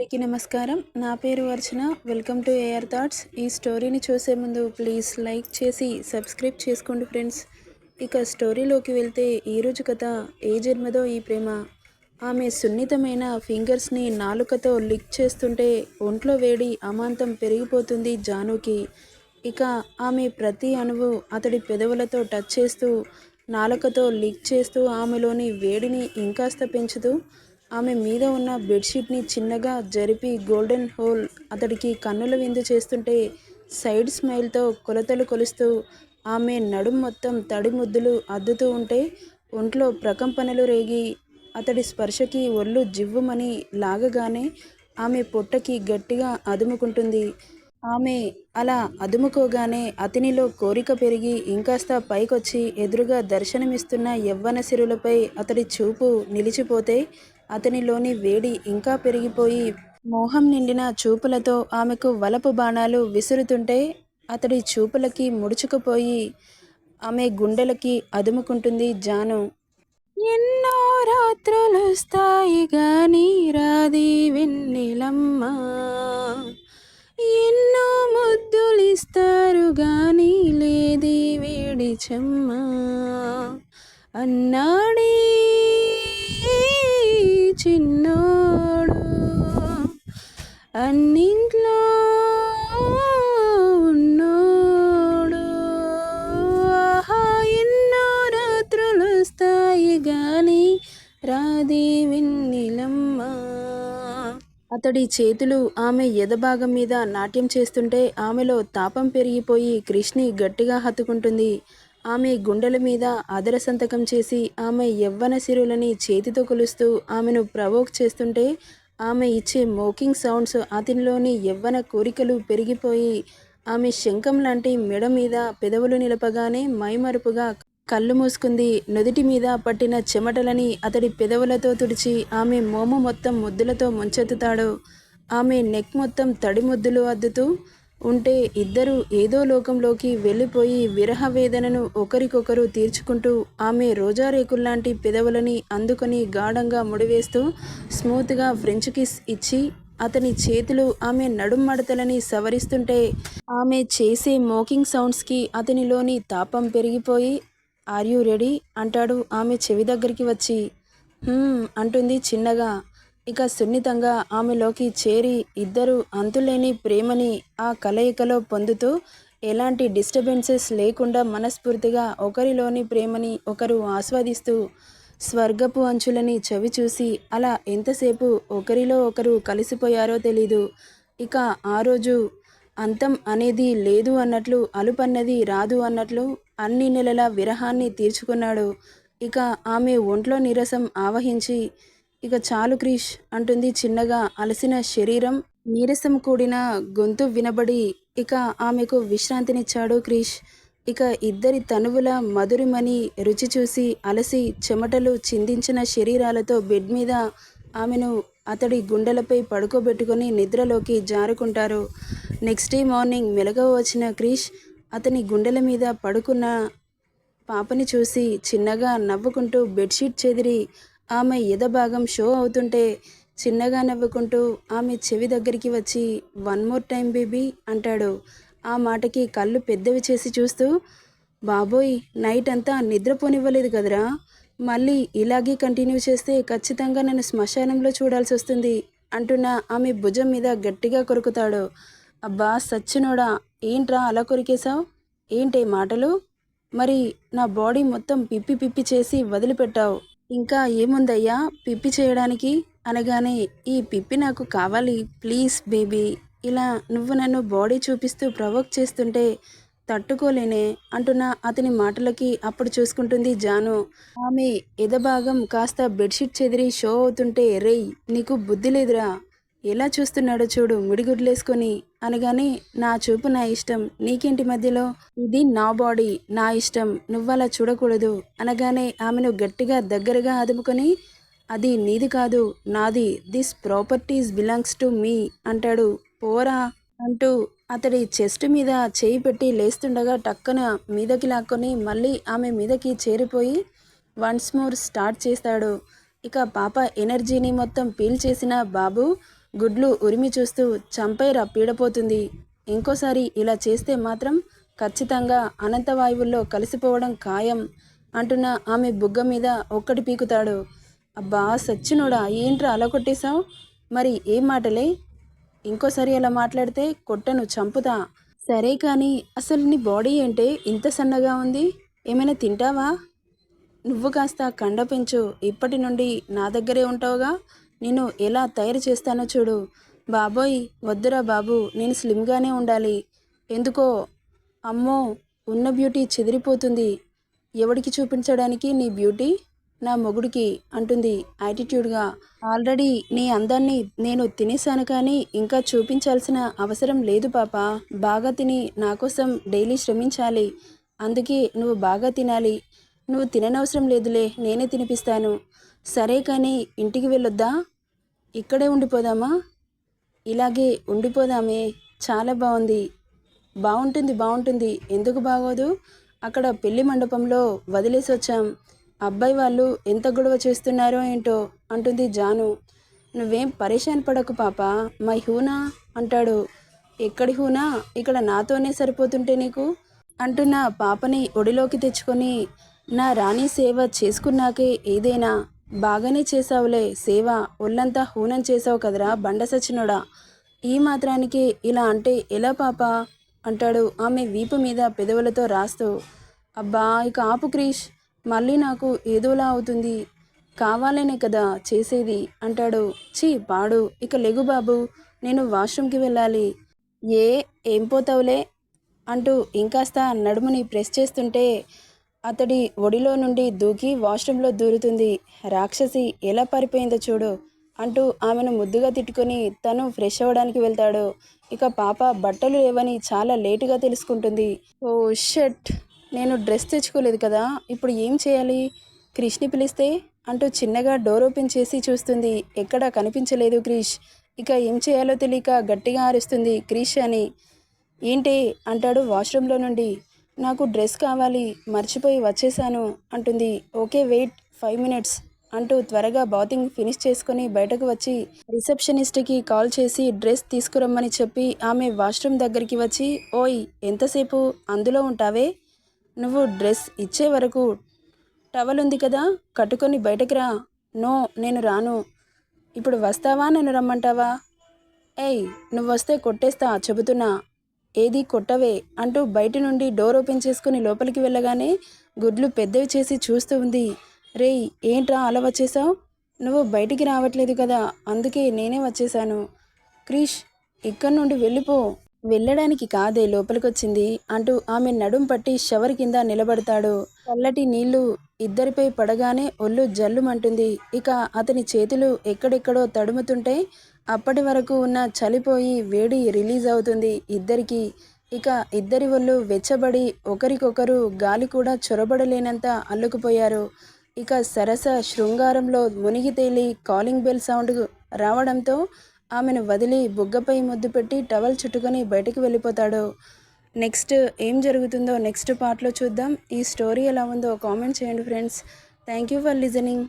అందరికీ నమస్కారం. నా పేరు Archana. Welcome to AR Thoughts. ఈ స్టోరీని చూసే ముందు ప్లీజ్ లైక్ చేసి సబ్స్క్రైబ్ చేసుకోండి ఫ్రెండ్స్. ఇక స్టోరీలోకి వెళ్తే ఈరోజు కథ ఏ జన్మదో ఈ ప్రేమ. ఆమె సున్నితమైన ఫింగర్స్ని నాలుకతో లిక్ చేస్తుంటే ఒంట్లో వేడి అమాంతం పెరిగిపోతుంది జానుకి. ఇక ఆమె ప్రతి అణువు అతడి పెదవులతో టచ్ చేస్తూ నాలుకతో లిక్ చేస్తూ ఆమెలోని వేడిని ఇంకాస్త పెంచుతూ ఆమె మీద ఉన్న బెడ్షీట్ని చిన్నగా జరిపి గోల్డెన్ హోల్ అతడికి కన్నుల విందు చేస్తుంటే సైడ్ స్మైల్తో కొలతలు కొలుస్తూ ఆమె నడుం మొత్తం తడి ముద్దులు అద్దుతూ ఉంటే ఒంట్లో ప్రకంపనలు రేగి అతడి స్పర్శకి ఒళ్ళు జివ్వుమని లాగగానే ఆమె పొట్టకి గట్టిగా అదుముకుంటుంది. ఆమె అలా అదుముకోగానే అతనిలో కోరిక పెరిగి ఇంకాస్త పైకొచ్చి ఎదురుగా దర్శనమిస్తున్న యవ్వన సిరులపై అతడి చూపు నిలిచిపోతే అతనిలోని వేడి ఇంకా పెరిగిపోయి మోహం నిండిన చూపులతో ఆమెకు వలపు బాణాలు విసురుతుంటే అతడి చూపులకి ముడుచుకుపోయి ఆమె గుండెలకి అదుముకుంటుంది జాను. ఎన్నో రాత్రులు స్థాయి గాని రాది వెన్నెలమ్మ. ఎన్నో ముద్దులిస్తారు గాని లేది వేడి చెమ్మ. అన్నాడే చిన్నోడు. అన్నింట్లో ఉన్నోడు. ఆహా ఎన్నో రాత్రులు వస్తాయి గాని రాది వెన్నెలమ్మ. అతడి చేతులు ఆమె ఎదభాగం మీద నాట్యం చేస్తుంటే ఆమెలో తాపం పెరిగిపోయి కృష్ణి గట్టిగా హత్తుకుంటుంది. ఆమె గుండెల మీద ఆదర సంతకం చేసి ఆమె యవ్వన సిరులని చేతితో కొలుస్తూ ఆమెను ప్రవోక్ చేస్తుంటే ఆమె ఇచ్చే మోకింగ్ సౌండ్స్ అతనిలోని యవ్వన కోరికలు పెరిగిపోయి ఆమె శంఖం లాంటి మెడ మీద పెదవులు నిలపగానే మైమరుపుగా కళ్ళు మూసుకుంది. నుదుటి మీద పట్టిన చెమటలని అతడి పెదవులతో తుడిచి ఆమె మోము మొత్తం ముద్దులతో ముంచెత్తుతాడు. ఆమె నెక్ మొత్తం తడి ముద్దులు అద్దుతూ ఉంటే ఇద్దరు ఏదో లోకంలోకి వెళ్ళిపోయి విరహ వేదనను ఒకరికొకరు తీర్చుకుంటూ ఆమె రోజా రేకుల్లాంటి పెదవులని అందుకొని గాఢంగా ముడివేస్తూ స్మూత్గా ఫ్రెంచ్ కిస్ ఇచ్చి అతని చేతులు ఆమె నడుం మడతలని సవరిస్తుంటే ఆమె చేసే మోకింగ్ సౌండ్స్కి అతనిలోని తాపం పెరిగిపోయి ఆర్ యూ రెడీ? అంటాడు ఆమె చెవి దగ్గరికి వచ్చి. అంటుంది చిన్నగా. ఇక సున్నితంగా ఆమెలోకి చేరి ఇద్దరు అంతులేని ప్రేమని ఆ కలయికలో పొందుతూ ఎలాంటి డిస్టర్బెన్సెస్ లేకుండా మనస్ఫూర్తిగా ఒకరిలోని ప్రేమని ఒకరు ఆస్వాదిస్తూ స్వర్గపు అంచులని చవి చూసి అలా ఎంతసేపు ఒకరిలో ఒకరు కలిసిపోయారో తెలీదు. ఇక ఆ రోజు అంతం అనేది లేదు అన్నట్లు అలుపన్నది రాదు అన్నట్లు అన్ని నెలల విరహాన్ని తీర్చుకున్నాడు. ఇక ఆమె ఒంట్లో నీరసం ఆవహించి ఇక చాలు క్రీష్ అంటుంది చిన్నగా అలసిన శరీరం నీరసం కూడిన గొంతు వినబడి ఇక ఆమెకు విశ్రాంతినిచ్చాడు క్రీష్. ఇక ఇద్దరి తనువుల మధురిమని రుచి చూసి అలసి చెమటలు చిందించిన శరీరాలతో బెడ్ మీద ఆమెను అతడి గుండెలపై పడుకోబెట్టుకొని నిద్రలోకి జారుకుంటారు. నెక్స్ట్ డే మార్నింగ్ మెలగవ వచ్చిన క్రీష్ అతని గుండెల మీద పడుకున్న పాపని చూసి చిన్నగా నవ్వుకుంటూ బెడ్షీట్ చెదిరి ఆమె ఎదభాగం షో అవుతుంటే చిన్నగా నవ్వుకుంటూ ఆమె చెవి దగ్గరికి వచ్చి వన్ మోర్ టైం బేబీ అంటాడు. ఆ మాటకి కళ్ళు పెద్దవి చేసి చూస్తూ బాబోయ్ నైట్ అంతా నిద్రపోనివ్వలేదు కదరా? మళ్ళీ ఇలాగే కంటిన్యూ చేస్తే ఖచ్చితంగా నన్ను శ్మశానంలో చూడాల్సి వస్తుంది అంటున్న ఆమె భుజం మీద గట్టిగా కొరుకుతాడు. అబ్బా సచ్చినోడా ఏంట్రా అలా కొరికేశావు? ఏంటే మాటలు? మరి నా బాడీ మొత్తం పిప్పి పిప్పి చేసి వదిలిపెట్టావు. ఇంకా ఏముందయ్యా? పిప్పి చేయడానికి? అనగానే ఈ పిప్పి నాకు కావాలి. Please baby. ఇలా నువ్వు నన్ను బాడీ చూపిస్తూ ప్రవోక్ చేస్తుంటే తట్టుకోలేనే అంటున్న అతని మాటలకి అప్పుడు చూసుకుంటుంది జాను. ఆమె ఎదభాగం కాస్త బెడ్షీట్ చెదిరి షో అవుతుంటే రేయ్ నీకు బుద్ధి లేదురా. ఎలా చూస్తున్నాడో చూడు మిడిగుడ్లేసుకొని అనగానే నా చూపు నా ఇష్టం నీకేంటి మధ్యలో? ఇది నా బాడీ నా ఇష్టం నువ్వలా చూడకూడదు అనగానే ఆమెను గట్టిగా దగ్గరగా ఆదుముకొని అది నీది కాదు నాది this properties belongs to me అంటాడు. పోరా అంటూ అతడి చెస్ట్ మీద చేయి పెట్టి లేస్తుండగా టక్కన మీదకి లాక్కొని మళ్ళీ ఆమె మీదకి చేరిపోయి వన్స్ మోర్ స్టార్ట్ చేస్తాడు. ఇక పాప ఎనర్జీని మొత్తం పీల్ చేసిన బాబు గుడ్లు ఉరిమి చూస్తూ చంపైరా పీడపోతుంది. ఇంకోసారి ఇలా చేస్తే మాత్రం ఖచ్చితంగా అనంతవాయువుల్లో కలిసిపోవడం ఖాయం అంటున్న ఆమె బుగ్గ మీద ఒక్కటి పీకుతాడు. అబ్బా సచ్చినోడా ఏంట్రా అలా కొట్టేశావు? మరి ఏం మాటలే? ఇంకోసారి అలా మాట్లాడితే కొట్టను చంపుతా. సరే కానీ అసలు నీ బాడీ ఏంటే ఇంత సన్నగా ఉంది? ఏమైనా తింటావా? నువ్వు కాస్త కండ పెంచు. ఇప్పటి నుండి నా దగ్గరే ఉంటావుగా. నేను ఎలా తయారు చేస్తానో చూడు. బాబోయ్ వద్దురా బాబు నేను స్లిమ్గానే ఉండాలి. ఎందుకో? అమ్మో ఉన్న బ్యూటీ చెదిరిపోతుంది. ఎవడికి చూపించడానికి నీ బ్యూటీ? నా మొగుడికి అంటుంది యాటిట్యూడ్గా. ఆల్రెడీ నీ అందాన్ని నేను తినేశాను కానీ ఇంకా చూపించాల్సిన అవసరం లేదు పాప. బాగా తిని నా కోసం డైలీ శ్రమించాలి. అందుకే నువ్వు బాగా తినాలి. నువ్వు తిననవసరం లేదులే నేనే తినిపిస్తాను. సరే కానీ ఇంటికి వెళ్ళొద్దా? ఇక్కడే ఉండిపోదామా? ఇలాగే ఉండిపోదామే. చాలా బాగుంది బాగుంటుంది బాగుంటుంది ఎందుకు బాగోదు? అక్కడ పెళ్ళి మండపంలో వదిలేసి వచ్చాం. అబ్బాయి వాళ్ళు ఎంత గొడవ చేస్తున్నారో ఏంటో అంటుంది జాను. నువ్వేం పరేషాన్ పడకు పాప. మై హూనా? అంటాడు. ఎక్కడి హూనా? ఇక్కడ నాతోనే సరిపోతుంటే నీకు? అంటున్న పాపని ఒడిలోకి తెచ్చుకొని నా రాణి సేవ చేసుకున్నాకే ఏదైనా బాగానే చేసావులే సేవ. ఒళ్ళంతా హూనం చేసావు కదరా బండ సచ్చినోడా. ఈ మాత్రానికి ఇలా అంటే ఎలా పాప? అంటాడు ఆమె వీపు మీద పెదవులతో రాస్తూ. అబ్బా ఇక ఆపు క్రీష్ మళ్ళీ నాకు ఏదోలా అవుతుంది. కావాలనే కదా చేసేది అంటాడు. చీ పాడు. ఇక లెగు బాబు నేను వాష్రూమ్కి వెళ్ళాలి. ఏ ఏం పోతావులే? అంటూ ఇంకాస్త నడుముని ప్రెస్ చేస్తుంటే అతడి ఒడిలో నుండి దూకి వాష్రూంలో దూరుతుంది. రాక్షసి ఎలా పారిపోయిందో చూడు అంటూ ఆమెను ముద్దుగా తిట్టుకొని తను ఫ్రెష్ అవ్వడానికి వెళ్తాడు. ఇక పాప బట్టలు లేవని చాలా లేటుగా తెలుసుకుంటుంది. ఓ షట్! నేను డ్రెస్ తెచ్చుకోలేదు కదా ఇప్పుడు ఏం చేయాలి? క్రిష్ని పిలిస్తే అంటూ చిన్నగా డోర్ ఓపెన్ చేసి చూస్తుంది. ఎక్కడా కనిపించలేదు క్రిష్. ఇక ఏం చేయాలో తెలియక గట్టిగా అరుస్తుంది క్రిష్ అని. ఏంటి? అంటాడు వాష్రూమ్లో నుండి. నాకు డ్రెస్ కావాలి మర్చిపోయి వచ్చేసాను అంటుంది. ఓకే వెయిట్ ఫైవ్ మినిట్స్ అంటూ త్వరగా బాతింగ్ ఫినిష్ చేసుకొని బయటకు వచ్చి రిసెప్షనిస్ట్కి కాల్ చేసి డ్రెస్ తీసుకురమ్మని చెప్పి ఆమె వాష్రూమ్ దగ్గరికి వచ్చి ఓయ్ ఎంతసేపు? అందులో ఉంటావే? నువ్వు డ్రెస్ ఇచ్చే వరకు టవల్ ఉంది కదా కట్టుకొని బయటకు రా. నో నేను రాను. ఇప్పుడు వస్తావా? నన్ను రమ్మంటావా? ఏయ్ నువ్వు వస్తే కొట్టేస్తా చెబుతున్నా. ఏది కొట్టవే అంటూ బయట నుండి డోర్ ఓపెన్ చేసుకుని లోపలికి వెళ్ళగానే గుడ్లు పెద్దవి చేసి చూస్తూ ఉంది. రేయ్ ఏంట్రా అలా వచ్చేసావు? నువ్వు బయటికి రావట్లేదు కదా అందుకే నేనే వచ్చేసాను. క్రిష్ ఇక్కడి నుండి వెళ్ళిపో. వెళ్ళడానికి కాదే లోపలికొచ్చింది అంటూ ఆమె నడుం పట్టి షవర్ కింద నిలబడతాడు. చల్లటి నీళ్ళు ఇద్దరిపై పడగానే ఒళ్ళు జల్లుమంటుంది. ఇక అతని చేతులు ఎక్కడెక్కడో తడుముతుంటే అప్పటి వరకు ఉన్న చలిపోయి వేడి రిలీజ్ అవుతుంది ఇద్దరికి. ఇక ఇద్దరి ఒళ్ళు వెచ్చబడి ఒకరికొకరు గాలి కూడా చొరబడలేనంత అల్లుకుపోయారు. ఇక సరస శృంగారంలో మునిగి తేలి కాలింగ్ బెల్ సౌండ్ రావడంతో ఆమెను వదిలి బుగ్గపై ముద్దు పెట్టి టవల్ చుట్టుకొని బయటకు వెళ్ళిపోతాడు. నెక్స్ట్ ఏం జరుగుతుందో నెక్స్ట్ పార్ట్లో చూద్దాం. ఈ స్టోరీ ఎలా ఉందో కామెంట్ చేయండి friends. Thank you for listening.